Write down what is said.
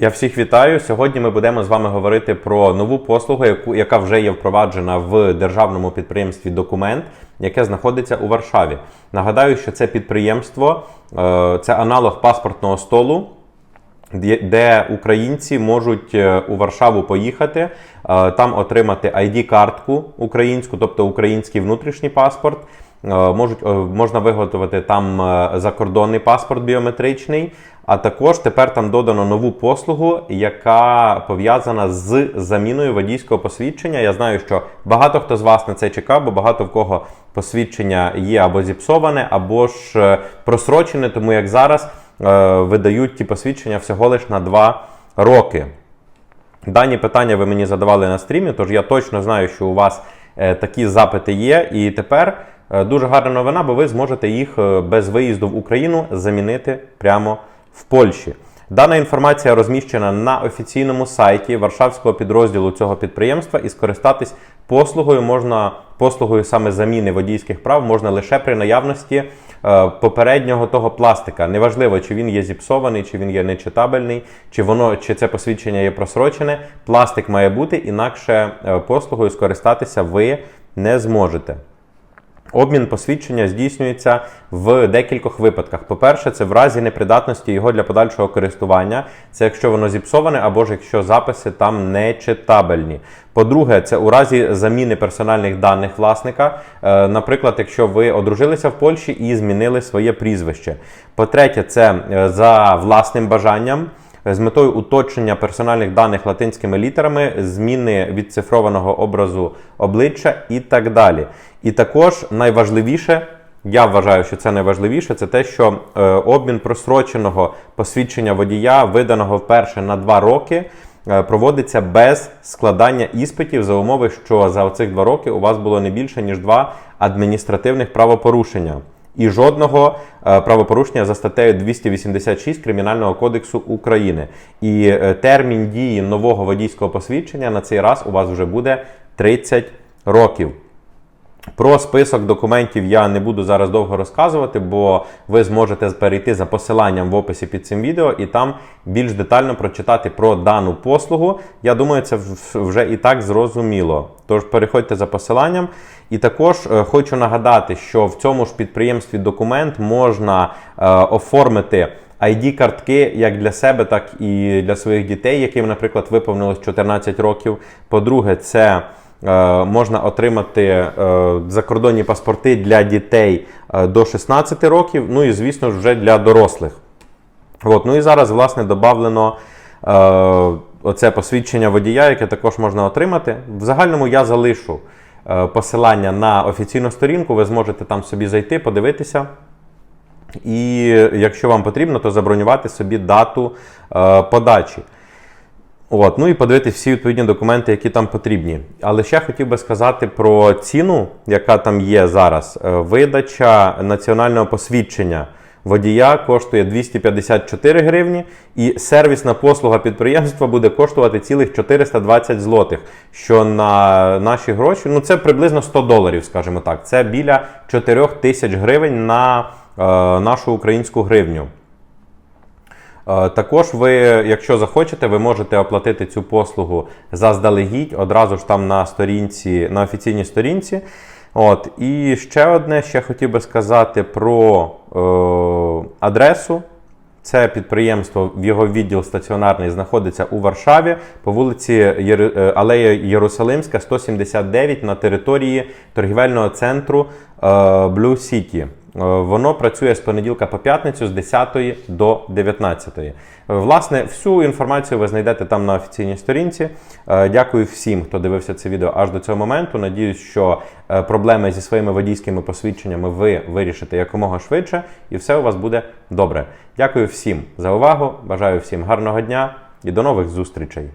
Я всіх вітаю. Сьогодні ми будемо з вами говорити про нову послугу, яку, яка вже є впроваджена в державному підприємстві Документ, яке знаходиться у Варшаві. Нагадаю, що це підприємство е, це аналог паспортного столу. Де українці можуть е, у Варшаву поїхати, е, там отримати ID-картку українську, тобто український внутрішній паспорт. Е, Можуть, е, можна виготовити там е, закордонний паспорт біометричний, а також тепер там додано нову послугу, яка пов'язана з заміною водійського посвідчення. Я знаю, що багато хто з вас на це чекав, бо багато в кого посвідчення є або зіпсоване, або ж просрочене, тому як зараз видають ті посвідчення всього лиш на 2 роки. Дані питання ви мені задавали на стрімі, тож я точно знаю, що у вас такі запити є. І тепер дуже гарна новина, бо ви зможете їх е, без виїзду в Україну замінити прямо в Польщі. Дана інформація розміщена на офіційному сайті Варшавського підрозділу цього підприємства і скористатись послугою можна послугою саме заміни водійських прав можна лише при наявності е, попереднього того пластика. Неважливо, чи він є зіпсований, чи він є нечитабельний, чи воно чи це посвідчення є просрочене. Пластик має бути, інакше е, послугою скористатися ви не зможете. Обмін посвідчення здійснюється в декількох випадках. По-перше, це в разі непридатності його для подальшого користування. Це якщо воно зіпсоване, або ж якщо записи там не читабельні. По-друге, це у разі заміни персональних даних власника. Е, Наприклад, якщо ви одружилися в Польщі і змінили своє прізвище. По-третє, це е, за власним бажанням з метою уточнення персональних даних латинськими літерами, зміни відцифрованого образу обличчя і так далі. І також найважливіше, я вважаю, що це найважливіше, це те, що е, обмін просроченого посвідчення водія, виданого вперше на 2 роки. е, Проводиться без складання іспитів за умови, що за оцих два роки у вас було не більше ніж два адміністративних правопорушення і жодного е, правопорушення за статтею 286 Кримінального кодексу України. І е, термін дії нового водійського посвідчення на цей раз у вас вже буде 30 років. Про список документів я не буду зараз довго розказувати, бо ви зможете перейти за посиланням в описі під цим відео і там більш детально прочитати про дану послугу. Я думаю, це вже і так зрозуміло. Тож переходьте за посиланням. І також е, хочу нагадати, що в цьому ж підприємстві документ можна е, оформити. ID-картки як для себе, так і для своїх дітей, яким, наприклад, виповнилось 14 років. По-друге, це можна отримати е, закордонні паспорти для дітей е, до 16 років, ну і, звісно ж, вже для дорослих. От, ну і зараз, власне, додавлено е, оце посвідчення водія, яке також можна отримати. В загальному я залишу е, посилання на офіційну сторінку, ви зможете там собі зайти, подивитися. І якщо вам потрібно, то забронювати собі дату е, подачі. От, ну і подивитись всі відповідні документи, які там потрібні. Але ще хотів би сказати про ціну, яка там є зараз. Е, Видача національного посвідчення водія коштує 254 гривні, і сервісна послуга підприємства буде коштувати цілих 420 злотих. Що на наші гроші, ну це приблизно 100 доларів, скажімо так. Це біля 4 тисяч гривень на е, нашу українську гривню. Е, Також ви, якщо захочете, ви можете оплатити цю послугу заздалегідь, одразу ж там на сторінці, на офіційній сторінці. От. І ще одне, ще хотів би сказати про е, адресу. Це підприємство, його відділ стаціонарний знаходиться у Варшаві по вулиці Єр... е, Алея Єрусалимська, 179 на території торгівельного центру е, Blue City. Е, Воно працює з понеділка по п'ятницю з 10 до 19. Е, Власне, всю інформацію ви знайдете там на офіційній сторінці. Е, Дякую всім, хто дивився це відео аж до цього моменту. Надіюсь, що проблеми зі своїми водійськими посвідченнями ви вирішите якомога швидше, і все у вас буде добре. Дякую всім за увагу. Бажаю всім гарного дня і до нових зустрічей.